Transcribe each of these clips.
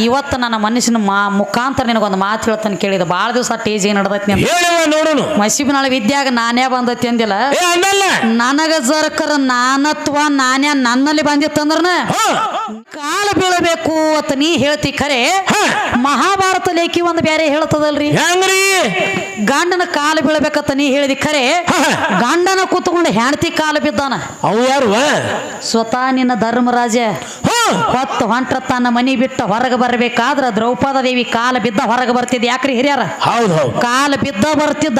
ಇವತ್ತು ನನ್ನ ಮನುಷ್ಯನ ಮಾ ಮುಖಾಂತರ ನಿನಗೊಂದು ಮಾತು ಹೇಳ್ತಾನೆ ಕೇಳಿದ ಭಾಳ ದಿವಸ ಟೇಜ್ ಏನ್ ನಡ್ದೈತಿ ಅಂತ. ಮಸೀಬಿನಾಳ ವಿದ್ಯಾಗ ನಾನೇ ಬಂದೈತಿ ಅಂದಿಲ್ಲ? ನನಗ ಸರ್ಕಾರ ನಾನತ್ವ ನಾನೇ ನನ್ನಲ್ಲಿ ಬಂದಿತ್ತಂದ್ರನ? ಕಾಲ ಬೀಳಬೇಕು ಅಂತ ನೀ ಹೇಳ್ತಿ ಖರೆ ಮಹಾಭಾರತ ಲೇಖಿ ಒಂದು ಬೇರೆ ಹೇಳ್ತದಲ್ರಿ? ಹೆಂಗ್ರಿ? ಗಂಡನ ಕಾಲು ಬೀಳಬೇಕಂತ ನೀ ಹೇಳಿದಿ ಖರೆ. ಗಂಡನ ಕೂತ್ಕೊಂಡು ಹೆಂಡತಿ ಕಾಲು ಬಿದ್ದಾನ? ಅವು ಯಾರು? ಸ್ವತಃ ನಿನ್ನ ಧರ್ಮರಾಜ ಹೊತ್ತು ಹೊಂಟ್ರ ತನ್ನ ಮನಿ ಬಿಟ್ಟ ಹೊರಗೆ ಬರಬೇಕಾದ್ರ ದ್ರೌಪದ ದೇವಿ ಕಾಲ ಬಿದ್ದ ಹೊರಗೆ ಬರ್ತಿದ್ದ ಯಾಕ್ರಿ ಹಿರಿಯರ? ಹೌದು ಹೌದು. ಕಾಲ ಬಿದ್ದ ಬರ್ತಿದ್ದ.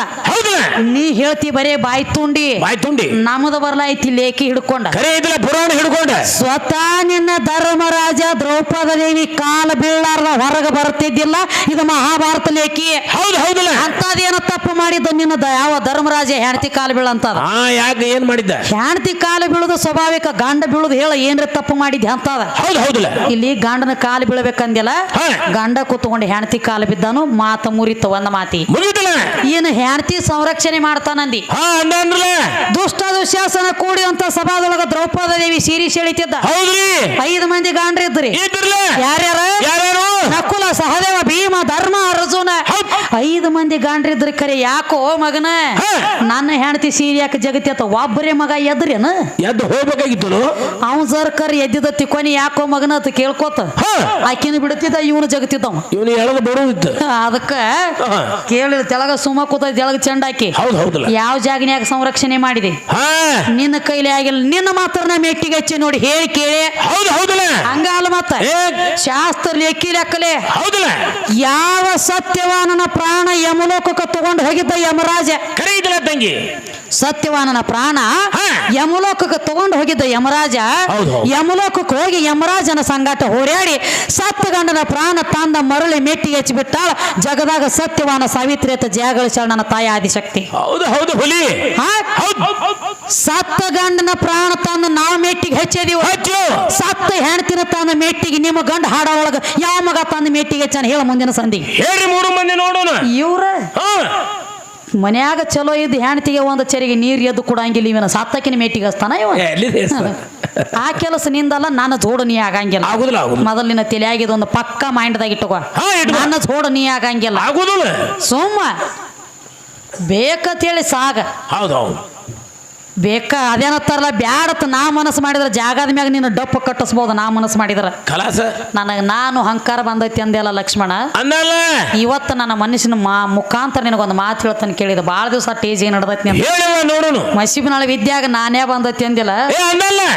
ನೀ ಹೇಳ್ತಿ ಬರೇ ಬಾಯಿ ತುಂಡಿ. ಬಾಯ್ ತುಂಡಿ. ನಮ್ದ ಬರ್ಲಾಯ್ತಿ ಲೇಖಿ ಹಿಡ್ಕೊಂಡ. ಸ್ವತಃ ನಿನ್ನ ಧರ್ಮರಾಜ ದ್ರೌಪದ ದೇವಿ ಕಾಲ ಬೀಳಾರ್ದ ಹೊರಗೆ ಬರುತ್ತಿದ್ದಿಲ್ಲ. ಇದು ಮಹಾಭಾರತ ಲೇಖಿ. ಹೌದು ಹೌದಲ್ಲ ಅಂತದೇನ ತಪ್ಪು ಮಾಡಿದ್ದು ನಿನ್ನ ಯಾವ ಧರ್ಮರಾಜ ಹೆಂಡತಿ ಕಾಲು ಬೀಳಂತ ಹಾ ಯಾಕೆ ಏನ್ ಮಾಡಿದ್ದ? ಹೆಂಡತಿ ಕಾಲು ಬೀಳುದು ಸ್ವಾಭಾವಿಕ ಗಂಡ ಬೀಳುದು ಹೇಳ ಏನ್ರ ತಪ್ಪು ಮಾಡಿದ್ದೆ ಅಂತದ? ಹೌದು ಹೌದಲ್ಲ ಇಲ್ಲಿ ಗಂಡನ ಕಾಲು ಬೀಳಬೇಕಂದಿಲ್ಲ. ಗಂಡ ಕೂತ್ಕೊಂಡು ಹೆಂಡತಿ ಕಾಲು ಬಿದ್ದಾನು ಮಾತ ಮುರಿತು ಒಂದ ಮಾತಿ. ಏನು ಹೆಂಡತಿ ಸಂರಕ್ಷಣೆ ಮಾಡ್ತಾನಂದಿ. ದುಷ್ಟ ದುಶಾಸನ ಕೂಡಿದಂತ ಸಭಾದೊಳಗ ದ್ರೌಪದ ದೇವಿ ಸೀರಿ ಸೆಳಿತಿದ್ದ. ಐದು ಮಂದಿ ಗಾಂಡ್ರಿದ್ರಿ ಇದ್ರಲ್ಲ? ಯಾರ್ಯಾರ? ಯಾರ್ಯಾರು? ನಕುಲ ಸಹದೇವ ಭೀಮ ಧರ್ಮ ಅರ್ಜುನ. ಐದು ಮಂದಿ ಗಾಂಡ್ರಿದ್ರಿ ಕರೆ ಯಾಕೋ ಮಗನ. ನನ್ನ ಹೆಂಡತಿ ಸೀರಿ ಯಾಕೆ ಜಗತಿ ಅತ್ತ ಒಬ್ಬರೇ ಮಗ ಎದ್ರೇನ? ಎದ್ದು ಹೋಗ್ಬೇಕಾಗಿತ್ತು ಅವ್ ಸರ್ಕರ್ ಎದ್ದಿದ ತಿಕ್ಕೋನಿ ಯಾಕೋ ಮಗನ ಅಂತ ಕೇಳ್ಕೊತ. ಆಕಿನ ಬಿಡುತ್ತಿದ್ದ ಇವನು ಜಗತಿದ್ದವ ಇವನು ಎಳದ ಅದಕ್ಕ. ಕೇಳಿದ ತೆಳಗ ಸುಮ್ಮ ಕೂತ ತೆಳಗ ಚೆಂಡಾಕಿ ಯಾವ ಜಾಗನ್ಯಾಗ ಸಂರಕ್ಷಣೆ ಮಾಡಿದೆ? ನಿನ್ನ ಕೈಲಿ ಆಗಿಲ್ಲ ನಿನ್ನ ಮಾತ್ರ ಮೆಟ್ಟಿಗೆ ಹಚ್ಚಿ ನೋಡಿ ಹೇಳಿ ಕೇಳಿ. ಹೌದು ಹೌದಲ್ಲ. ಹಂಗ ಅಲ್ಲ ಮತ್ತ. ಏ ಶಾಸ್ತ್ರ ಲೆಕ್ಕಿ ಲೆಕ್ಕಲೆ. ಹೌದಲ್ಲ? ಯಾವ ಸತ್ಯವಾನನ ಪ್ರಾಣ ಯಮಲೋಕಕ್ಕೆ ತಗೊಂಡು ಹೋಗಿದ್ದ ಯಮರಾಜ? ತಂಗಿ? ಸತ್ಯವಾನನ ಪ್ರಾಣ. ಯಮಲೋಕಕ್ಕೆ ತಗೊಂಡು ಹೋಗಿದ್ದ ಯಮರಾಜ. ಯಮಲೋಕಕ್ಕೆ ಹೋಗಿ ಯಮರಾಜನ ಸಂಗಾಟ ಹೋರಾಡಿ ಸತ್ತ ಗಂಡನ ಪ್ರಾಣ ತಂದ ಮರಳಿ ಮೆಟ್ಟಿ ಹೆಚ್ಚಿಬಿಟ್ಟಾಳ ಜಗದಾಗ ಸತ್ಯವಾನ ಸಾವಿತ್ರಿ ಅಂತ ಜಯಗಳಿಸಾಳ ನನ್ನ ತಾಯಿ ಆದಿಶಕ್ತಿ. ಹೌದು ಹೌದು ಹುಲಿ. ಸತ್ತ ಗಂಡನ ಪ್ರಾಣ ತಂದ ನಾವು ಮೆಟ್ಟಿಗೆ ಹೆಚ್ಚಿದೀವಿ? ಹಚ್ಚು. ಸತ್ತ ಹೆಣ್ತಿನ ತಾನ ಮೆಟ್ಟಿಗೆ ನಿಮ್ಮ ಗಂಡ ಹಾಡ ಒಳಗ ಯಾವ ಮಗ ತಂದ ಮೆಟ್ಟಿಗೆ ಚೆನ್ನ ಹೇಳ ಮುಂದಿನ ಸಂಧಿ. ಹೇಳಿ ಮೂರು ಮಂದಿ ನೋಡೋಣ. ಇವ್ರ? ಮನ್ಯಾಗ ಚಲೋ ಇದ್ದು ಹೆಣ್ತಿಗೆ ಒಂದು ಚರಿಗೆ ನೀರು ಎದ್ದು ಕೊಡಂಗಿಲ್ಲ ಇವನ. ಸತ್ತಕಿನ ಮೆಟ್ಟಿಗೆ ಹಸ್ತಾನ ಇವ? ಆ ಕೆಲಸ ನಿಂದಲ್ಲ ನನ್ನ ಜೋಡು ನೀ ಆಗಂಗಿಲ್ಲ. ಆಗುದಿಲ್ಲ ಮೊದಲಿನ ತಲೆಯಾಗಿದ ಒಂದು ಪಕ್ಕ ಮೈಂಡ್ದಾಗ ಇಟ್ಟುಕೋ. ನನ್ನ ಜೋಡು ನೀ ಆಗಂಗಿಲ್ಲ. ಆಗುದಿಲ್ಲ. ಸುಮ್ಮ. ಬೇಕಂತೇಳಿ ಸಾಗ. ಹೌದೌದು ಹೌದು. ಬೇಕ? ಅದೇನತ್ತಾರಲ್ಲ ಬ್ಯಾಡತ್ ನಾ ಮನಸ್ಸು ಮಾಡಿದ್ರೆ ಜಾಗದ ಮ್ಯಾಗ ನೀನು ಡಪ್ಪ ಕಟ್ಟಿಸ್ಬೋದು ನಾ ಮನಸ್ಸು ಮಾಡಿದ್ರೆ. ಕಲಾಸ ನನಗೆ ನಾನು ಹಂಕಾರ ಬಂದೈತಿ ಅಂದೆಲ್ಲ ಲಕ್ಷ್ಮಣ. ಅಂದಲ್ಲ. ಇವತ್ತು ನನ್ನ ಮನುಷ್ಯನ ಮಾ ಮುಖಾಂತರ ನಿನಗೊಂದು ಮಾತು ಹೇಳ್ತಾನೆ ಕೇಳಿದ. ಭಾಳ ದಿವಸ ಟೇಜ್ ಏನು ನಡ್ದೈತಿ ನೋಡುನು. ಮಸೀಬಿನಾಳ ವಿದ್ಯಾಗ ನಾನೇ ಬಂದೈತಿ ಅಂದಿಲ್ಲ?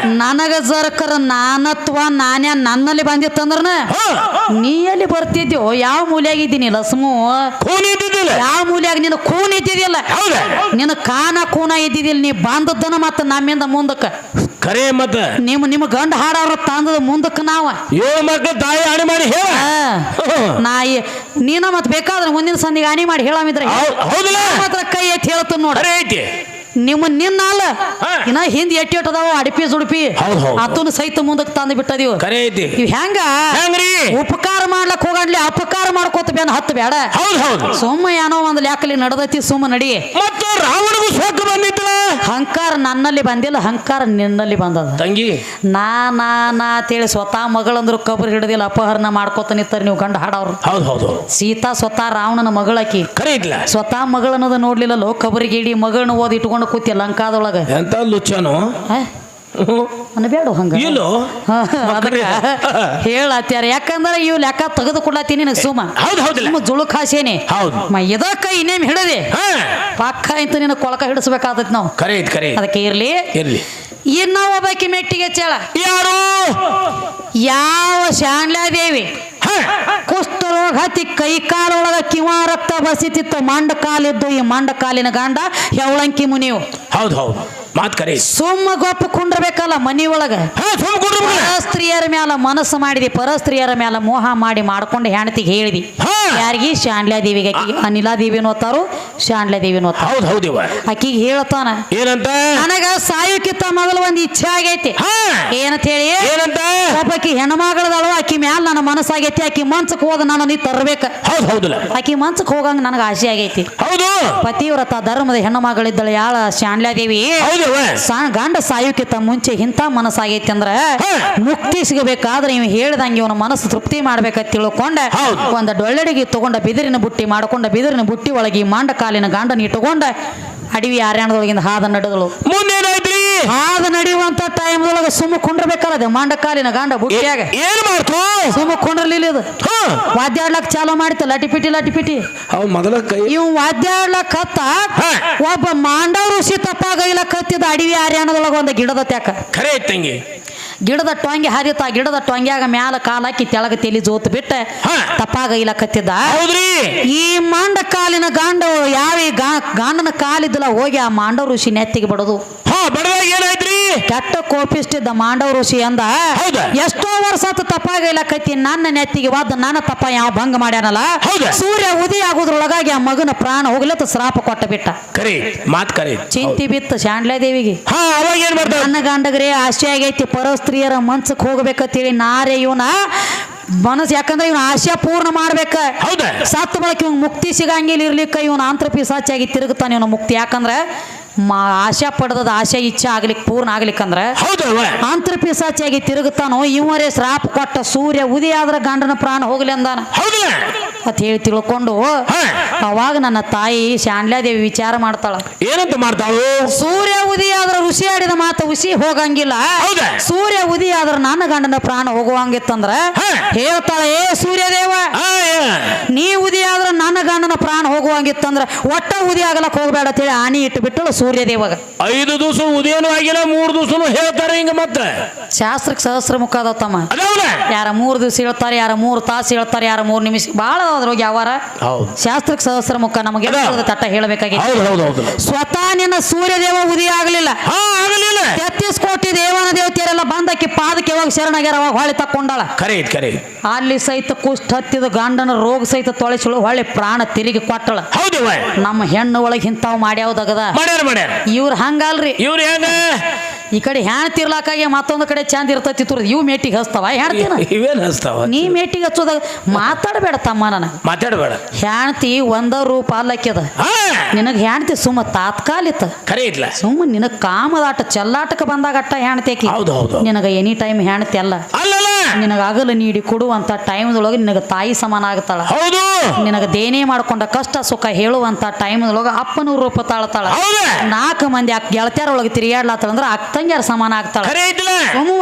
ನನಗ ಜರಕರ ನಾನತ್ವ ನಾನೇ ನನ್ನಲ್ಲಿ ಬಂದಿತ್ತಂದ್ರನ ಹಾ. ನೀ ಎಲ್ಲಿ ಬರ್ತಿದ್ಯೋ? ಯಾವ ಮೂಲೆಯಾಗಿದ್ದೀನಿ ಲಸ್ಮು? ಖೂನ್ ಯಾವ ಮೂಲೆಯಾಗ ನೀನು ಖೂನ್ ಇದ್ದಿದ್ಯಲ್ಲ? ನಿನ್ನ ಕಾನ ಕೂನ ಇದ್ದಿದ್ದಿಲ್ಲ ನೀ ಬಂದದ್ದನ ಮತ್ತೆ ನಮ್ಮಿಂದ ಮುಂದಕ್ಕೆ. ಕರೆ ಮತ್ತ ನಿಮ್ಮ ನಿಮ್ ಗಂಡ ಹಾಡವ್ರ ತಂದದ ಮುಂದಕ್ಕೆ ನಾವ. ಏಳು ಅಣಿ ತಾಯಿ ಮಾಡಿ ಹೇಳ. ನಾಯಿ ನೀನ ಮತ್ತೆ ಬೇಕಾದ್ರೆ ಮುಂದಿನ ಸಂದಿಗೆ ಹಾನಿ ಮಾಡಿ ಹೇಳಮಿದ್ರೆ ಹೌ- ಹೌದಲ್ಲ? ಮಾತ್ರ ಕೈ ಎತ್ತಿ ಹೇಳ್ತಾನ ನೋಡ್ರಿ ಐತಿ. ನಿಮ್ಮ ನಿನ್ನ ಅಲ್ಲ ಹಾ. ಇನ್ನ ಹಿಂದ್ ಎಟ್ಟಿ ಅದಾವ ಅಡಿಪಿ ಸುಡಿಪಿ. ಹೌದ್ ಹೌದ್. ಅದನ್ನು ಸಹಿತ ಮುಂದಕ್ಕೆ ತಂದು ಬಿಟ್ಟದಿವ್ ಐತಿ. ಇವ್ ಹೆಂಗ? ಹೆಂಗ್ರಿ? ಉಪಕಾರ ಮಾಡ್ಲಕ್ ಹೋಗಡ್ಲಿ ಅಪಕಾರ ಮಾಡ್ಕೋತ ಬೇನ ಹತ್ತು ಬೇಡ ಹೌದು ಹೌದು. ಸುಮ್ಮ ಏನೋ ಒಂದ್ ಲೆಕ್ಕಲಿ ನಡ್ದೈತಿ ಸುಮ್ಮ ನಡಿ. ಮತ್ತು ರಾವಣಗೂ ಸೋಕ ಬಂದಿತ್ತಲ್ಲ? ಹಂಕಾರ ನನ್ನಲ್ಲಿ ಬಂದಿಲ್ಲ ಹಂಕಾರ ನಿನ್ನಲ್ಲಿ ಬಂದದ. ತಂಗಿ. ನಾ ನಾ ನಾ ಅಂತೇಳಿ ಸ್ವತಃ ಮಗಳಂದ್ರು ಕಬ್ರು ಹಿಡಿದಿಲ್ಲ ಅಪಹರಣ ಮಾಡ್ಕೋತ ನಿಂತಾರ ನೀವು ಗಂಡ ಹಾಡವ್ರು. ಹೌದು ಹೌದು ಸೀತಾ ಸ್ವತಃ ರಾವಣನ ಮಗಳಾಕಿ. ಕರೆ ಸ್ವತಃ ಮಗಳನ್ನೋದು ನೋಡ್ಲಿಲ್ಲಲ್ಲೋ ಕಬರಿಗೆ ಇಡೀ ಮಗಳನ್ನ ಓದಿ ಇಟ್ಕೊಂಡು ಕೂತಿ ಲಂಕಾದೊಳಗ? ಎಂತ ಲುಚ್ಚನು? ಅನ್ಬೇಡ ಹಂಗ. ಇಲ್ಲೋ? ಹೇಳತ್ಯಾರ. ಯಾಕಂದ್ರೆ ಇವ್ ಲೆಕ್ಕ ತೆಗೆದು ಕೊಡ್ಲತ್ತೀನಿ ನನಗೆ ಸುಮ. ಹೌದು ಹೌದು ಸುಮ್ಮ ಜುಳುಕ್ ಹಾಸೇನಿ ಹೌದು. ಮ ಇದಕ್ಕ ಇನ್ನೇಮ್ ಹಿಡದೆ? ಪಕ್ಕ ಇಂತ ನಿನ್ನ ಕೊಳಕ ಹಿಡಿಸ್ಬೇಕಾದತ್ ನಾವು. ಅದಕ್ಕೆ ಇರ್ಲಿ. ಇರ್ಲಿ. ಇನ್ನ ಒಬ್ಬಾಕಿ ಮೆಟ್ಟಿಗೆ ಚೇಳ. ಯಾರು? ಯಾವ ಶಾಣ್ಲಾದೇವಿ ಹಾ ಕುಷ್ಠರೋಗ ಹತ್ತಿ ಕೈ ಕಾಲೊಳಗ ಕಿವ ರಕ್ತ ಬಸಿತಿತ್ತು, ಮಂಡ ಕಾಲಿದ್ದು ಈ ಮಂಡ ಕಾಲಿನ ಗಾಂಡ ಹೆವಳಂಕಿ ಮುನಿಯು. ಹೌದು ಹೌದು. ಮಾತ್ ಕರೆ. ಸುಮ್ಮ ಗೊಪ್ಪ ಕುಂಡ್ರಬೇಕಲ್ಲ ಮನಿ ಒಳಗ. ಪರಸ್ತ್ರೀಯರ ಮ್ಯಾಲ ಮನಸ್ಸು ಮಾಡಿದಿ ಪರಸ್ತ್ರೀಯರ ಮ್ಯಾಲ ಮೋಹ ಮಾಡಿ ಮಾಡ್ಕೊಂಡು ಹೆಣ್ತಿಗೆ ಹೇಳಿದಿ. ಯಾರಿಗೆ? ಶಾಂಡ್ಲಾದೇವಿಗೆ ಆಕಿಗೆ ಅನಿಲಾದೇವಿನೂ ನೋತಾರು ಶಾಂಡ್ಲಾದೇವಿನೂ ಓದ್ತಾರ. ಹೌದು ಹೌದು ಇವ. ಆಕಿಗೆ ಹೇಳ್ತಾನ ಏನಂತ? ನನಗ ಸಾಯುಕ್ಕಿಂತ ಮೊದಲು ಒಂದು ಇಚ್ಛೆ ಆಗೈತಿ. ಏನಂತ ಹೇಳಿ? ಏನಂತ? ಒಬ್ಬಾಕಿ ಹೆಣ್ಮಗಳದಳು ಆಕಿ ಮ್ಯಾಲ ನನ್ನ ಮನಸ್ಸಾಗೈತಿ ಆಕಿ ಮಂಚಕ್ಕೆ ಹೋದ ನಾನು ನೀ ತರ್ಬೇಕ. ಹೌದು ಹೌದಲ್ಲ. ಆಕಿ ಮಂಚಕ್ಕೆ ಹೋಗಂಗ ನನಗೆ ಆಸೆ ಆಗೈತಿ. ಹೌದು. ಪತಿವ್ರತ ಧರ್ಮದ ಹೆಣ್ಣು ಮಗಳಿದ್ದಳು ಯಾಳ ಶಾಂಡ್ಲಾದೇವಿ ಹೌದವ ಸಾ- ಗಂಡ ಸಾಯೋಕ್ಕಿಂತ ಮುಂಚೆ ಇಂಥ ಮನಸ್ಸಾಗೈತಿ ಅಂದ್ರ ಮುಕ್ತಿ ಸಿಗಬೇಕಾದ್ರೆ ಇವ್ ಹೇಳ್ದಂಗೆ ಇವನ ಮನಸ್ಸು ತೃಪ್ತಿ ಮಾಡ್ಬೇಕಂತ ತಿಳ್ಕೊಂಡ. ಒಂದ್ ಡೊಳ್ಳೆಡಿಗೆ ತಗೊಂಡ ಬಿದಿರಿನ ಬುಟ್ಟಿ ಮಾಡ್ಕೊಂಡ ಬಿದಿರಿನ ಬುಟ್ಟಿ ಒಳಗೆ ಮಾಂಡ ಕಾಲಿನ ಗಂಡನ ಇಟ್ಟುಕೊಂಡ. ಅಡವಿ ಆರ್ಯಾಣದೊಳಗಿಂದ ಹಾದ ನಡೆದಳು. ಮುಂದೇನಾಯ್ತ್ರಿ ಹಾದ ನಡೆಯುವಂತ ಟೈಮ್ದೊಳಗೆ ಸುಮ್ಮ ಕುಂಡ್ರಬೇಕಲ್ಲ ಅದು ಮಾಂಡ ಕಾಲಿನ ಗಂಡ ಬುಟ್ಟಿಯಾಗ. ಏನ್ ಮಾಡ್ತು? ಸುಮ್ಮ ಕುಂಡ್ರಲಿಲ್ಲ ಇದು. ವಾದ್ಯ ಆಡ್ಲಕ್ ಚಾಲು ಮಾಡಿತ್ತು ಲಟಿಪಿಟಿ ಲಟಿಪಿಟಿ. ಅವ್ ಮೊದಲ ಕೈ ಇವ್ ವಾದ್ಯಾಡ್ಲಕ್ ಹತ್ತ ಒಬ್ಬ ಮಾಂಡವ ಋಷಿ ತಪ್ಪಾಗೈಲ ಕತ್ತಿದ ಅಡವಿ ಆರ್ಯಾಣದೊಳಗ ಒಂದು ಗಿಡದ ತ್ಯಾಕ. ಖರೆ ತಂಗಿ. ಗಿಡದ ಟೊಂಗೆ ಹರಿತ ಗಿಡದ ಟೊಂಗ್ಯಾಗ ಮ್ಯಾಲ ಕಾಲ ಹಾಕಿ ತೆಳಗ ತೆಲಿ ಜೋತ್ ಬಿಟ್ಟ ತಪ್ಪಾಗ ತಪ್ಪಾಗೈಲ ಕತ್ತಿದ್ದ ಈ ಮಾಂಡ ಕಾಲಿನ ಗಾಂಡ ಯಾವ ಈ ಗಾ- ಗಾಂಡನ ಕಾಲಿದ್ದಲ್ಲ ಹೋಗಿ ಆ ಮಾಂಡವ ಋಷಿ ನೆತ್ತಿಗೆ ಬಡದು. ಬಡದಾಗ ಏನಾಯ್ತ್ರಿ? ಕೆಟ್ಟ ಕೋಪಿಷ್ಟಿದ್ದ ಮಾಂಡವ ಋಷಿ ಅಂದ ಹೌದಾ? ಎಷ್ಟೋ ವರ್ಷ ತಪ್ಪಾಗಿಲ್ಲ ತಪ್ಪಾಗೈಲ ಕತ್ತಿ ನನ್ನ ನೆತ್ತಿಗೆ ವಾದ ನನ್ನ ತಪ್ಪ ಯಾವ ಭಂಗ ಮಾಡ್ಯಾನಲ್ಲ? ಸೂರ್ಯ ಉದಯ ಆಗೋದ್ರೊಳಗಾಗಿ ಆ ಮಗನ ಪ್ರಾಣ ಹೋಗ್ಲತ್ತ ಶ್ರಾಪ ಕೊಟ್ಟ ಬಿಟ್ಟ. ಕರಿ ಮಾತ್ ಕರಿ. ಚಿಂತಿ ಬಿತ್ತು ಶಾಂಡ್ಲ ದೇವಿಗೆ. ಹಾ ಅವಾಗ ಏನ್ ನನ್ನ ಗಂಡಗ್ರೆ ಆಸೆ ಆಗೈತಿ ಪರಸ್ತ್ರೀಯರ ಮನ್ಸಕ್ ಹೋಗ್ಬೇಕಂತೇಳಿ ನಾರೇ ಇವನ ಮನಸ್ಸು ಯಾಕಂದ್ರೆ ಇವನ ಆಶಯ ಪೂರ್ಣ ಮಾಡ್ಬೇಕ. ಸತ್ತ ಬಳಕ ಇವ್ನ ಮುಕ್ತಿ ಸಿಗಂಗಿಲ್ಲ ಇರ್ಲಿಕ್ಕ ಇವನ ಆಂತ್ರಪಿ ಪಿಸಾಚಾಗಿ ತಿರುಗುತ್ತಾನೆ ಇವನ ಮುಕ್ತಿ. ಯಾಕಂದ್ರೆ ಮಾ ಆಶೆ ಪಡೆದದ ಆಶೆ ಇಚ್ಛೆ ಆಗ್ಲಿಕ್ಕೆ ಪೂರ್ಣ ಆಗ್ಲಿಕ್ಕಂದ್ರ ಅಂದ್ರೆ ಆಂತ್ರ ಪಿಸಾಚಿಯಾಗಿ ತಿರುಗುತ್ತಾನೋ ಇವರೇ ಶ್ರಾಪ ಕೊಟ್ಟ ಸೂರ್ಯ ಉದಯ ಆದ್ರೆ ಗಂಡನ ಪ್ರಾಣ ಹೋಗ್ಲಿ ಅಂದಾನ. ಅತ್ ಅಂತ ಹೇಳಿ ತಿಳ್ಕೊಂಡು. ಅವಾಗ ನನ್ನ ತಾಯಿ ಶಾಂಡ್ಲಾದೇವಿ ವಿಚಾರ ಮಾಡ್ತಾಳ. ಏನಂತ ಮಾಡ್ತಾಳು? ಸೂರ್ಯ ಉದಯ ಆದ್ರೆ ಋಷಿ ಆಡಿದ ಮಾತು ಉಸಿ ಹೋಗಂಗಿಲ್ಲ. ಹೌದಾ? ಸೂರ್ಯ ಉದಯ ಆದ್ರೆ ನನ್ನ ಗಂಡನ ಪ್ರಾಣ ಹೋಗುವಂಗಿತ್ತಂದ್ರ. ಹೇಳ್ತಾಳ ಏ ಸೂರ್ಯದೇವ ಆ, ನೀ ಉದಯ ಆದ್ರ ಪ್ರಾಣ ಹೋಗುವಂಗಿತ್ತಂದ್ರ ಒಟ್ಟ ಉದಯ ಆಗಲಕ್ಕೆ ಹೋಗ್ಬೇಡ ಅಂತೇಳಿ ಆನಿ ಇಟ್ಟು ಬಿಟ್ಟಳು ಸೂರ್ಯದೇವಾಗ. ಐದು ದಿವಸ ಉದಯನೂ ಆಗಿಲ್ಲ ಮೂರು ದಿವಸನು ಹೇಳ್ತಾರೆ ಹಿಂಗ ಮತ್ತೆ. ಶಾಸ್ತ್ರಕ್ಕೆ ಸಹಸ್ರ ಮುಖ ಅದಾವ ತಮ್ಮ. ಯಾರ ಮೂರು ದಿವಸ ಹೇಳ್ತಾರೆ ಯಾರ ಮೂರು ತಾಸು ಹೇಳ್ತಾರೆ ಯಾರ ಮೂರು ನಿಮಿಷ. ಭಾಳ ಅದ್ರೋಗಿ ಯಾವಾರ ಶಾಸ್ತ್ರಕ್ಕೆ ಸಹಸ್ರ ಮುಖ ನಮಗೆ ತಟ್ಟ ಹೇಳಬೇಕಾಗಿತ್ತು. ಸ್ವತಃ ನಿನ್ನ ಸೂರ್ಯದೇವ ಉದಯ ಆಗಲಿಲ್ಲ. ತೆತ್ತಿಸ್ ಕೋಟಿ ದೇವನ ದೇವತೆಯರೆಲ್ಲ ಬಂದಕ್ಕೆ ಪಾದಕ್ಕೆ ಯಾವಾಗ ಶರಣಾಗ್ಯಾರ ಅವಾಗ ಹೊಳೆ ತಕ್ಕೊಂಡಾಳ. ಕರೆ. ಅಲ್ಲಿ ಸಹಿತ ಕುಷ್ಠ ಹತ್ತಿದ ಗಂಡನ ರೋಗ ಸಹಿತ ತೊಳೆಸಳು ಹೊಳೆ ಪ್ರಾಣ ತಿರುಗಿ ಕೊಟ್ಟಳ. ಹೌದು ನಮ್ಮ ಹೆಣ್ಣು ಒಳಗೆ ಇಂಥವು ಮಾಡ್ಯಾವ್ದಾಗದ ಮಾಡ್ಯಾರ ಮಾಡ್ಯಾರ. ಇವ್ರು ಹಂಗಲ್ರಿ. ಇವ್ರು ಹೆಂಗ? ಈ ಕಡೆ ಹೆಣ್ ತಿರ್ಲಾಕಾಗೆ ಮತ್ತೊಂದು ಕಡೆ ಚಂದ ಇರ್ತೈತಿ ತುರ್ದು ಇವು ಮೇಟಿಗೆ ಹಚ್ತಾವ. ಹೆಣ್ತಿನ? ಇವೇನು ಹಚ್ತಾವ? ನೀ ಮೇಟಿಗೆ ಹಚ್ಚೋದಾಗ ಮಾತಾಡಬೇಡ ತಮ್ಮ ನನಗೆ. ಮಾತಾಡಬೇಡ. ಹೆಣ್ತಿ ಒಂದ ರೂಪ ಅಲ್ಲಕ್ಯದ. ಹಾ. ನಿನಗೆ ಹೆಣ್ತಿ ಸುಮ್ಮ ತಾತ್ಕಾಲಿತ ಕರೆ ಇಲ್ಲ ಸುಮ್ಮ ನಿನಗೆ ಕಾಮದಾಟ ಚಲ್ಲಾಟಕ್ಕೆ ಬಂದಾಗ ಅಟ್ಟ ಹೆಣ್ತೇಕಿ ಹೌದು ಹೌದು ನಿನಗೆ ಎನಿ ಟೈಮ್ ಹೆಣ್ತಿ ಅಲ್ಲ. ನಿನಗ ಅಗಲು ನೀಡಿ ಕೊಡುವಂತ ಟೈಮ್ದೊಳಗೆ ನಿನಗೆ ತಾಯಿ ಸಮಾನ ಆಗ್ತಾಳ. ಹೌದು. ನಿನಗೆ ದೇನೇ ಮಾಡ್ಕೊಂಡ ಕಷ್ಟ ಸುಖ ಹೇಳುವಂತ ಟೈಮ್ದೊಳಗೆ ಅಪ್ಪನ ರೂಪ ತಾಳ್ತಾಳ. ನಾಲ್ಕು ಮಂದಿ ಗೆಳತ್ಯಾರೊಳಗೆ ತಿರುಗಾಡ್ಲಾತಾಳ ಅಂದ್ರೆ ಅಕ್ಕಂಗ್ಯಾರ ಸಮಾನ ಆಗ್ತಾಳ. ಖರೆ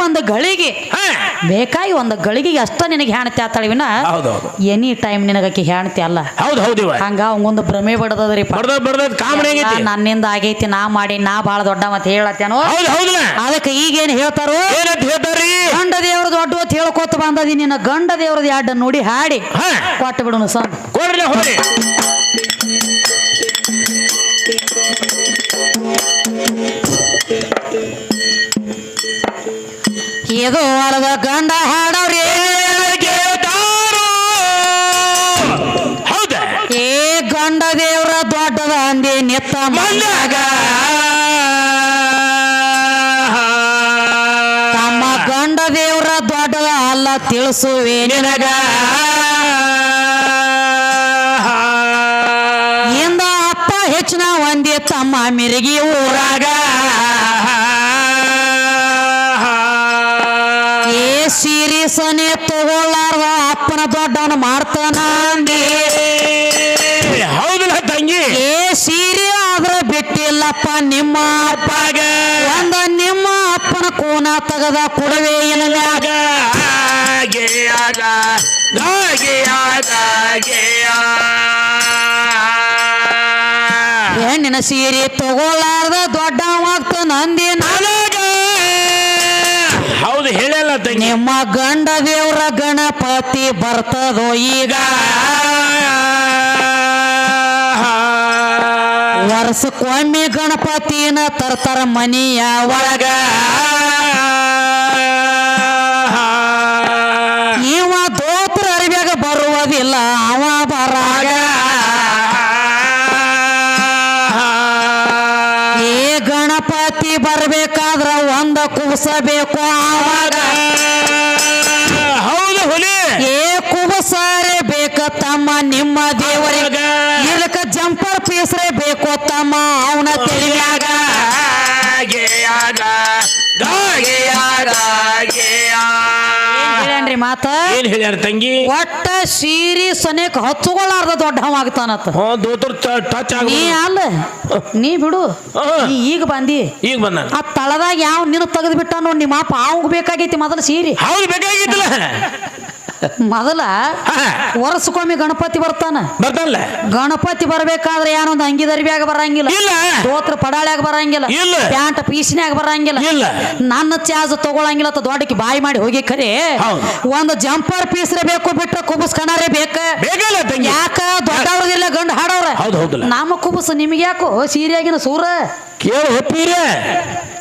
ಒಂದು ಗಳಿಗೆ. ಹಾ. ಬೇಕಾಗಿ ಒಂದು ಗಳಿಗೆ ಅಷ್ಟ ನಿನಗೆ ಹೆಣ್ತಿ ಆತಾಳಿವಿನ ಹೌದು ಹೌದು. ಎನಿ ಟೈಮ್ ನಿನಗಕ್ಕೆ ಹೆಣ್ತಿ ಅಲ್ಲ. ಹೌದು ಹೌದು ಇವ. ಹಂಗ ಅವಂಗೊಂದು ಭ್ರಮೆ ಬಡದದ್ರಿ ಕಾಮಣಿ ಆಗೈತಿ ನನ್ನಿಂದ ಆಗೈತಿ ನಾ ಮಾಡಿ ನಾ ಬಾಳ ದೊಡ್ಡ ಮತ್ತೆ ಹೇಳತ್ತೇನೋ. ಹೌದು ಹೌದಲ್ಲ ಅದಕ್ಕೆ ಈಗೇನು ಹೇಳ್ತಾರೋ? ಏನಂತ ಹೇಳ್ತಾರ್ರಿ? ಗಂಡ ದೇವ್ರ ದೊಡ್ಡ ಅಂತ ಹೇಳ್ಕೊತ ಬಂದದಿ ನಿನ್ನ ಗಂಡ ದೇವ್ರದ ಅಡ್ಡ ನೋಡಿ ಹಾಡಿ. ಹಾ. ಕೊಟ್ಟು ಬಿಡುನು ಸಣ್ಣ ಕೊಡ್ರಿ ಹೋರಿ ಇದು ಅಳದ ಗಂಡ ಹಾಡವ್ರಿ. ಏ ಗಂಡ ದೇವ್ರ ದೊಡ್ಡದ ಅಂದಿ ನಿತ್ತ ಮಂದಾಗ ತಮ್ಮ ಗಂಡ ದೇವ್ರ ದೊಡ್ಡದ ಅಲ್ಲ ತಿಳಿಸುವೆ ನಿನಗ. ಇಂದ ಅಪ್ಪ ಹೆಚ್ಚಿನ ಒಂದಿ ತಮ್ಮ ಮಿರಿಗಿ ಊರಾಗ. ಸೀರಿಸನೆ ತಗೊಳ್ಳಾರ್ದ ಅಪ್ಪನ ದೊಡ್ಡವನ ಮಾಡ್ತಾನ ಹೌದಿಲ್ಲ ತಂಗಿ. ಏ ಸೀರೆ ಆದ್ರ ಬಿಟ್ಟಿಲ್ಲಪ್ಪ ನಿಮ್ಮ ಅಪ್ಪಗ. ಒಂದ ನಿಮ್ಮ ಅಪ್ಪನ ಕೋನ ತಗದ ಕೊಡವೆ ಹೆಣ್ಣಿನ ಸೀರೆ ತಗೊಳ್ಳಾರ್ದ ದೊಡ್ಡವಾಗ್ತ ನಂದಿ ನನಗ ಹೌದು ಹೇಳಲ್ಲ ತಂಗಿ ನಿಮ್ಮ ಗಂಡ ದೇವ್ರ ಗಣಪತಿ ಬರ್ತದೋ ಈಗ? ವರ್ಷಕ್ಕೊಮ್ಮೆ ಗಣಪತಿನ ತರ್ತಾರ ಮನೆಯ ಒಳಗ. ಇವ ದೋತ್ರ ಅರಿವ್ಯಾಗ ಬರುವುದಿಲ್ಲ ಅವ ಬರಾಗ. ಏ ಗಣಪತಿ ಬರ್ಬೇಕಾದ್ರ ಒಂದ ಕುಬಸಬೇಕು ತಮ್ಮ ನಿಮ್ಮ ದೇವರಿಗೆ ಇದಕ್ಕ ಜಂಪರ್ ಪೀಸ್ರೆ ಬೇಕೋ ತಮ್ಮ. ಅವನ ತೆರಿಯಾಗ ತಂಗಿ? ಒಟ್ಟ ಸೀರಿ ಸನೇಕ ಹಚ್ಚುಗಳಾರ್ದ ದೊಡ್ಡವಾಗ್ತಾನತ್ತ ನೀ ಬಿಡು. ಈಗ ಬಂದಿ. ಈಗ ಬಂದ. ಆ ತಳದಾಗ ಯಾವ ನಿನ್ನ ತೆಗೆದ್ಬಿಟ್ಟ ನೋಡಿ ನಿಮ್ಮ ಅಪ್ಪ ಅವಾಗ ಬೇಕಾಗೈತಿ ಮೊದಲು ಸೀರಿ. ಅವ್ರಿಗೆ ಬೇಕಾಗಿತ್ತಲ್ಲ. ಮೊದಲ. ವರ್ಷಕ್ಕೊಮ್ಮೆ ಗಣಪತಿ ಬರ್ತಾನ. ಬರ್ತಾನಲ್ಲ. ಗಣಪತಿ ಬರ್ಬೇಕಾದ್ರೆ ಏನೊಂದು ಅಂಗಿ ದರ್ಬ್ಯಾಗ ಬರಂಗಿಲ್ಲ. ಇಲ್ಲ. ದೋತ್ರ ಪಡಾಳ್ಯಾಗ ಬರಂಗಿಲ್ಲ. ಇಲ್ಲ. ಪ್ಯಾಂಟ್ ಪೀಸ್ನ್ಯಾಗ ಬರಂಗಿಲ್ಲ. ಇಲ್ಲ. ನನ್ನ ಚಾಜ್ ತಗೊಳಂಗಿಲ್ಲ ಅಂತ ದೊಡ್ಡಕ್ಕೆ ಬಾಯಿ ಮಾಡಿ ಹೋಗಿ ಖರೆ. ಒಂದು ಜಂಪರ್ ಪೀಸ್ರೆ ಬೇಕು ಬಿಟ್ಟ ಕುಬಸ್ ಕಣಾರೆ ಬೇಕ? ಯಾಕ? ದೊಡ್ಡವ್ರದಿಲ್ಲ ಗಂಡು ಹೌದಲ್ಲ. ನಮ್ಮ ಕುಬಸ್ ನಿಮ್ಗೆ ಯಾಕೋ ಸೀರಿಯಾಗಿನ ಸೂರ? ಕೇಳಿ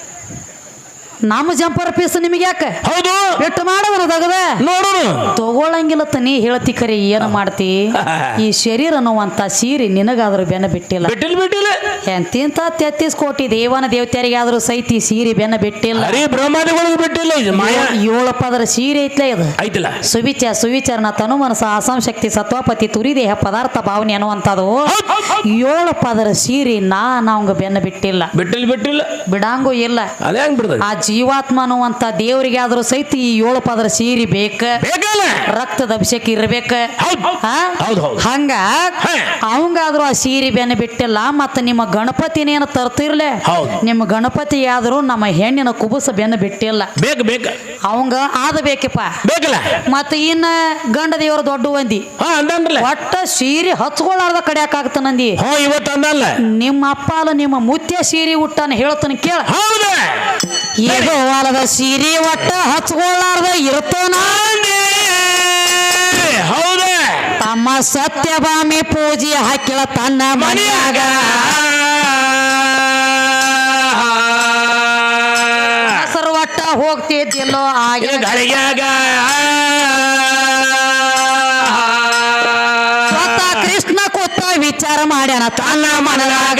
ನಮ್ಮ ಜಂಪರ್ ಪೀಸ್ ನಿಮ್ಗೆ ಯಾಕೆ? ಹೌದು. ಬಿಟ್ಟು ಮಾಡವನ ತಗದ ನೋಡೋಣ ತಗೊಳಂಗಿಲ್ಲತ್ತ ನೀ ಹೇಳ್ತಿ ಕರಿ ಏನು ಮಾಡ್ತಿ? ಈ ಶರೀರ ಅನ್ನುವಂತ ಸೀರೆ ನಿನಗಾದ್ರೂ ಬೆನ್ನ ಬಿಟ್ಟಿಲ್ಲ. ಬಿಟ್ಟಿಲ್ಲ ಬಿಟ್ಟಿಲ್ಲ. ಎಂತಿಂತ ತೆತ್ತಿಸ್ ಕೋಟಿ ದೇವನ ದೇವತೆಯರಿಗಾದ್ರೂ ಆದ್ರೂ ಸೈತಿ ಸೀರೆ ಬೆನ್ನ ಬಿಟ್ಟಿಲ್ಲ. ಅರೇ ಬ್ರಹ್ಮಾದಿಗಳಿಗೆ ಬಿಟ್ಟಿಲ್ಲ ಇದು ಮಾಯ. ಏಳು ಪದರ ಸೀರೆ ಐತ್ಲೇ ಇದು. ಐತಿಲ್ಲ ಸುವಿಚಾರ ಸುವಿಚಾರನ ತನು ಮನಸ ಅಸಂ ಶಕ್ತಿ ಸತ್ವಪತಿ ತುರಿದೇಹ ಪದಾರ್ಥ ಭಾವನೆ ಅನ್ನುವಂಥದ್ದು. ಏಳು ಪದರ ಸೀರೆ ನಾ ನಾವು ಬೆನ್ನ ಬಿಟ್ಟಿಲ್ಲ. ಬಿಟ್ಟಿಲ್ಲ ಬಿಟ್ಟಿಲ್ಲ. ಬಿಡಂಗೂ ಇಲ್ಲ. ಅದೇ ಹೆಂಗ್ ಬಿಡ್ತದೆ. ಆ ಜೀವಾತ್ಮ ಅನ್ನುವಂತ ದೇವರಿಗೆ ಆದ್ರೂ ಸಹಿತ ಈ ಏಳು ಪದರ ಸೀರಿ ಬೇಕ? ಬೇಕಲ್ಲ? ರಕ್ತದ ಅಭಿಷೇಕ ಇರ್ಬೇಕ. ಹಂಗ. ಅವಂಗಾದ್ರೂ ಆ ಸೀರೆ ಬೆನ್ನ ಬಿಟ್ಟಿಲ್ಲ ಮತ್ತ ನಿಮ್ಮ ಗಣಪತಿನೇನು ತರ್ತಿರ್ಲೆ. ನಿಮ್ಮ ಗಣಪತಿ ಆದ್ರೂ ನಮ್ಮ ಹೆಣ್ಣಿನ ಕುಬುಸ ಬೆನ್ನ ಬಿಟ್ಟಿಲ್ಲ. ಬೇಕ ಬೇಕ. ಅವಂಗ ಆದ ಬೇಕಪ್ಪ. ಬೇಕಲ್ಲ? ಮತ್ತ ಇನ್ನ ಗಂಡ ದೇವರ ದೊಡ್ಡ ಒಂದಿ ಅಂದನ್ರಲ್ಲ ಒಟ್ಟ ಸೀರೆ ಹಚ್ಕೊಳ್ಳಾರ್ದ ಕಡಿಯಾಕಾಗ್ತಾನಂದಿ ಹ್ಞೂ ಇವತ್ತು ಅಂದಲ್ಲ ನಿಮ್ಮ ಅಪ್ಪ ಅಲ್ಲ ನಿಮ್ಮ ಮುತ್ಯ ಸೀರೆ ಉಟ್ಟಾನ ಹೇಳ್ತಾನ ಕೇಳ. ಏಗೋ ಹೊಲದ ಸೀರೆ ಒಟ್ಟ ಹಚ್ಕೊಳ್ಳಾರ್ದ ಇರ್ತಾನ ಹೌದ? ತಮ್ಮ ಸತ್ಯಭಾಮಿ ಪೂಜೆ ಹಾಕಿಳ ತನ್ನ ಮನೆಯಾಗ. ಹೆಸರು ಒಟ್ಟ ಹೋಗ್ತಿದ್ದಿಲ್ಲೋ ಆಗಿ ಗಳಿಗ್ಯಾಗ ಸ್ವತಃ ಕೃಷ್ಣ ಕೂತ ವಿಚಾರ ಮಾಡ್ಯಾನ. ತನ್ನ ಮನದಾಗ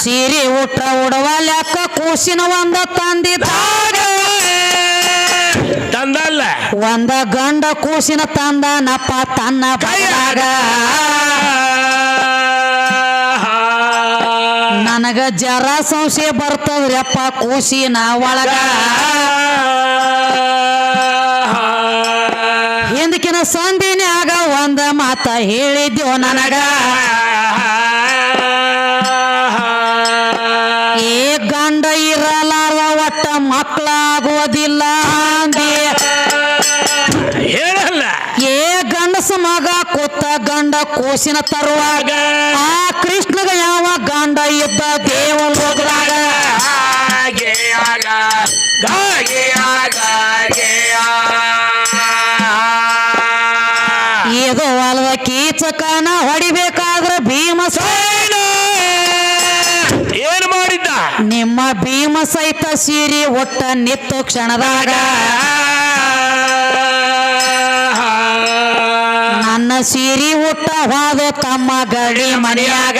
ಸೀರೆ ಊಟ ಉಡವ ಲೆಕ್ಕ ಕೂಸಿನ ಒಂದ ತಂದಿ ತಂದಲ್ಲ? ಒಂದ ಗಂಡ ಕೂಸಿನ ತಂದ ನಪ್ಪ ತನ್ನ ಬೈಯಾಗ ನನಗ ಜರ ಸಂಶಯ ಬರ್ತದ್ರಪ್ಪ ಕೂಸಿನ ಒಳಗ. ಹಿಂದಕಿನ ಸಂದಿನ ಮಾತ ಹೇಳಿದ್ಯೋ ನನಗ? ಏ ಗಂಡ ಇರಲಾರ ಒಟ್ಟ ಮಕ್ಕಳಾಗುವುದಿಲ್ಲ ಅಂದಿ. ಹೇಳಲ್ಲ. ಏ ಗಂಡಸ ಮಗ ಕೂತ ಗಂಡ ಕೂಸಿನ ತರುವಾಗ ಆ ಕೃಷ್ಣಗ ಯಾವ ಗಂಡ ಇದ್ದ ದೇವ ಲೋಕದಾಗ ಭೀಮಸೇನ! ಏನ್ ಮಾಡಿದ್ದ? ನಿಮ್ಮ ಭೀಮ ಸಹಿತ ಸೀರಿ ಒಟ್ಟ ನಿತ್ತು ಕ್ಷಣದಾಗ ನನ್ನ ಸೀರಿ ಹುಟ್ಟ ಹೋದ ತಮ್ಮ ಗಡಿ ಮನೆಯಾಗ.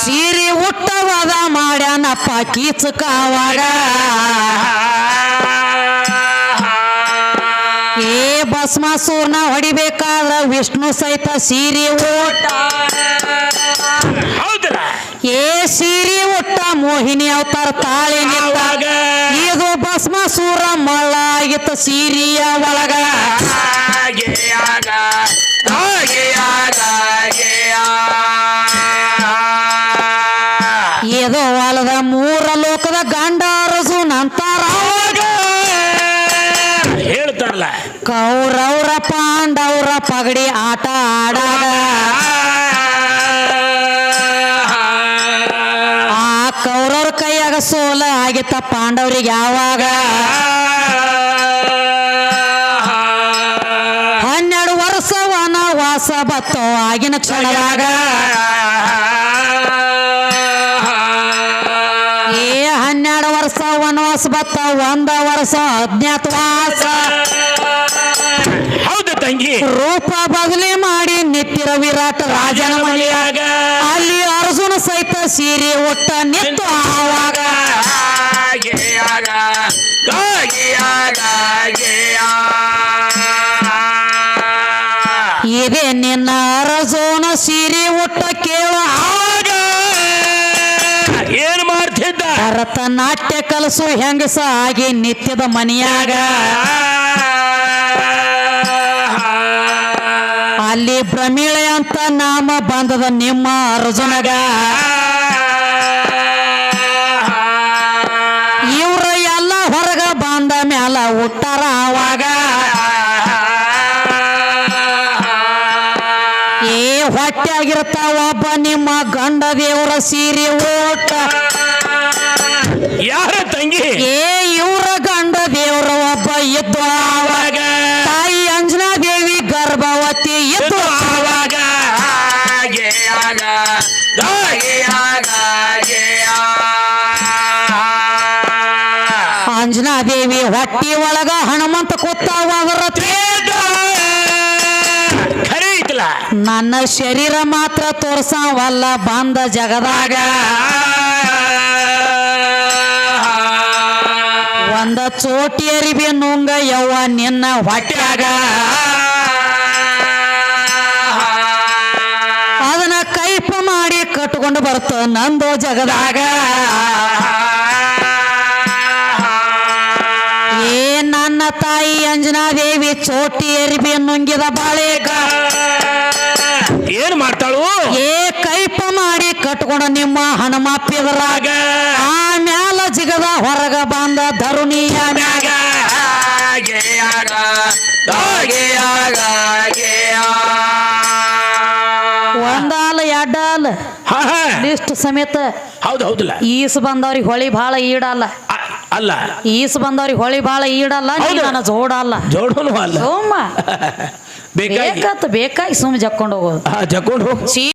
ಸೀರಿ ಹುಟ್ಟವಾದ ಮಾಡ್ಯಾನಪ್ಪ ಕೀಚಕ ಅವಾಗ. ಏ ಭಸ್ಮಾಸೂರ್ನ ವಿಷ್ಣು ಸಹಿತ ಸೀರಿ ಊಟ ಹೌದಲ್ಲ ಏ ಸೀರಿ ಊಟ ಮೋಹಿನಿ ಅವತಾರ ತಾಳಿ ಇದು ಭಸ್ಮ ಸೂರ ಆಗಿತ್ತ ಸೀರಿಯ ಒಳಗ. ಏದೋ ಹೊಲದ ಮೂರ ಲೋಕದ ಗಂಡ ಅರಸು ನಂತರ ಹೇಳ್ತಾರಲ್ಲ. ಕೌರವ್ರ ಪಾಂಡವ್ರ ಪಗಡಿ ಆಟ ಆಡಾಗ ಆ ಕೌರವ್ರ ಕೈಯಾಗ ಸೋಲ ಆಗಿತ್ತ ಪಾಂಡವ್ರಿಗೆ ಯಾವಾಗ? ಹನ್ನೆರಡು ವರ್ಷ ವನವಾಸ ಬತ್ತೋ ಆಗಿನ ಕ್ಷಣದಾಗ. ಏ ಹನ್ನೆರಡು ವರ್ಷ ವನವಾಸ ಬತ್ತ, ಒಂದ ವರ್ಷ ಅಜ್ಞಾತವಾಸ. ತಂಗಿ. ರೂಪ ಬದಲಿ ಮಾಡಿ ನಿತ್ತಿರ ವಿರಾಟ ರಾಜನ ಮನೆಯಾಗ. ಅಲ್ಲಿ ಅರ್ಜುನ ಸಹಿತ ಸೀರೆ ಒಟ್ಟ ನಿತ್ತು ಆವಾಗ. ಇದೇ ನಿನ್ನ ಅರ್ಜುನ ಸೀರೆ ಒಟ್ಟ ಕೇಳ ಆಗ ಏನ್ ಮಾಡ್ತಿದ್ದ? ಭರತನಾಟ್ಯ ಕಲಸು ಹೆಂಗಸ ಆಗಿ ನಿತ್ಯದ ಮನೆಯಾಗ. ಅಲ್ಲಿ ಪ್ರಮೀಳೆ ಅಂತ ನಾಮ ಬಂದದ ನಿಮ್ಮ ಅರ್ಜುನಗ. ಇವ್ರ ಎಲ್ಲ ಹೊರಗ ಬಂದ ಮ್ಯಾಲ ಹುಟ್ಟಾರ ಆವಾಗ ಏ ಹೊಟ್ಟೆ ಆಗಿರ್ತಾವ ಒಬ್ಬ ನಿಮ್ಮ ಗಂಡ ದೇವರ ಸೀರೆ ಓಟ ಹೊಟ್ಟಿ ಒಳಗ ಹನುಮಂತ ಕೂತಾವ ನನ್ನ ಶರೀರ ಮಾತ್ರ ತೋರ್ಸಾವಲ್ಲ ಬಂದ ಜಗದಾಗ. ಒಂದ ಚೋಟಿ ಅರಿಬಿ ನುಂಗ ಯವ್ವ ನಿನ್ನ ಹೊಟ್ಯಾಗ. ಅದನ್ನ ಕೈಪ ಮಾಡಿ ಕಟ್ಕೊಂಡು ಬರ್ತ ನಂದು ಜಗದಾಗ. ತಾಯಿ ಅಂಜನಾ ದೇವಿ ಚೋಟಿ ಎರಿಬಿ ನುಂಗಿದ ಬಾಳೆಗ. ಏನ್ ಮಾಡ್ತಾಳು? ಏ ಕೈಪ ಮಾಡಿ ಕಟ್ಕೊಂಡ ನಿಮ್ಮ ಹನುಮಾಪ್ಯದರಾಗ ಆಮ್ಯಾಲ ಜಿಗದ ಹೊರಗ ಬಂದ ಧರುಣಿಯ ಮ್ಯಾಗ. ಒಂದಾಲ ಎರಡಾಲ. ಲಿಸ್ಟ್ ಸಮೇತ ಹೌದು ಹೌದಲ್ಲ. ಈಸ್ ಬಂದವ್ರಿಗೆ ಹೊಳಿ ಭಾಳ ಈಡಲ್ಲ ಅಲ್ಲ. ಈಸ್ ಬಂದವ್ರಿಗೆ ಹೊಳಿ ಬಾಳ ಈಡಲ್ಲ. ನನ್ನ ಜೋಡಲ್ಲ. ಜೋಡನು ಅಲ್ಲ. ಸೋಮ ಬೇಕಾಗಿ. ಬೇಕಾತ ಬೇಕಾಗಿ ಸುಮ್ ಜಕ್ಕೊಂಡು ಹೋಗೋದು. ಜಕ್ಕೊಂಡು ಹೋಗು.